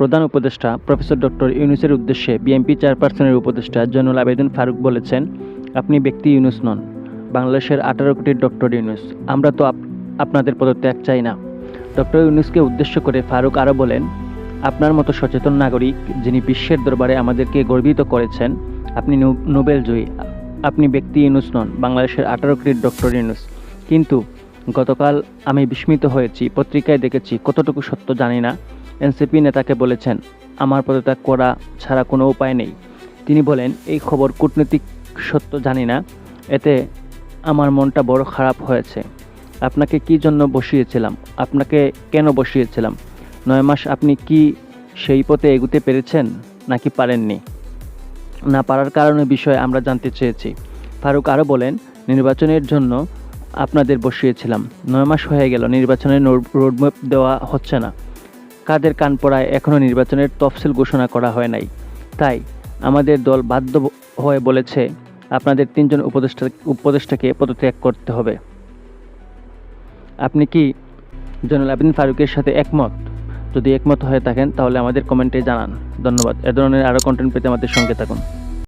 প্রধান উপদেষ্টা professor doctor ইউনুসের উদ্দেশ্যে বিএনপি চেয়ারপারসনের উপদেষ্টা জয়নুল আবেদিন ফারুক বলেছেন, আপনি ব্যক্তি ইউনুস নন, বাংলাদেশের আঠারো কোটির ডক্টর ইউনুস। আমরা তো আপ- আপনাদের পদত্যাগ চাই না। ডক্টর ইউনুসকে উদ্দেশ্য করে ফারুক আরও বলেন, আপনার মতো সচেতন নাগরিক যিনি বিশ্বের দরবারে আমাদেরকে গর্বিত করেছেন, আপনি নোবেল জয়ী। আপনি ব্যক্তি ইউনুস নন, বাংলাদেশের আঠারো কোটির ডক্টর ইউনুস। কিন্তু গতকাল আমি বিস্মিত হয়েছি, পত্রিকায় দেখেছি, কতটুকু সত্য জানি না। এনসিপি নেতাকে বলেছেন, আমার পদত্যাগ করা ছাড়া কোনো উপায় নেই। তিনি বলেন, এই খবর কূটনৈতিক সত্য জানি না, এতে আমার মনটা বড় খারাপ হয়েছে। আপনাকে কি জন্য বসিয়েছিলাম? আপনাকে কেন বসিয়েছিলাম? নয় মাস আপনি কি সেই পথে এগুতে পেরেছেন নাকি পারেননি? না পারার কারণে বিষয়ে আমরা জানতে চেয়েছি। ফারুক আরও বলেন, নির্বাচনের জন্য আপনাদের বসিয়েছিলাম। নয় মাস হয়ে গেল নির্বাচনের রোডম্যাপ দেওয়া হচ্ছে না। কাদের কান পড়ায় এখনও নির্বাচনের তফসিল ঘোষণা করা হয় নাই। তাই আমাদের দল বাধ্য হয়ে বলেছে, আপনাদের তিনজন উপদেষ্টা উপদেষ্টাকে পদত্যাগ করতে হবে। আপনি কি জয়নুল আবেদিন ফারুকের সাথে একমত? যদি একমত হয়ে থাকেন, তাহলে আমাদের কমেন্টে জানান। ধন্যবাদ। এ ধরনের আরও কন্টেন্ট পেতে আমাদের সঙ্গে থাকুন।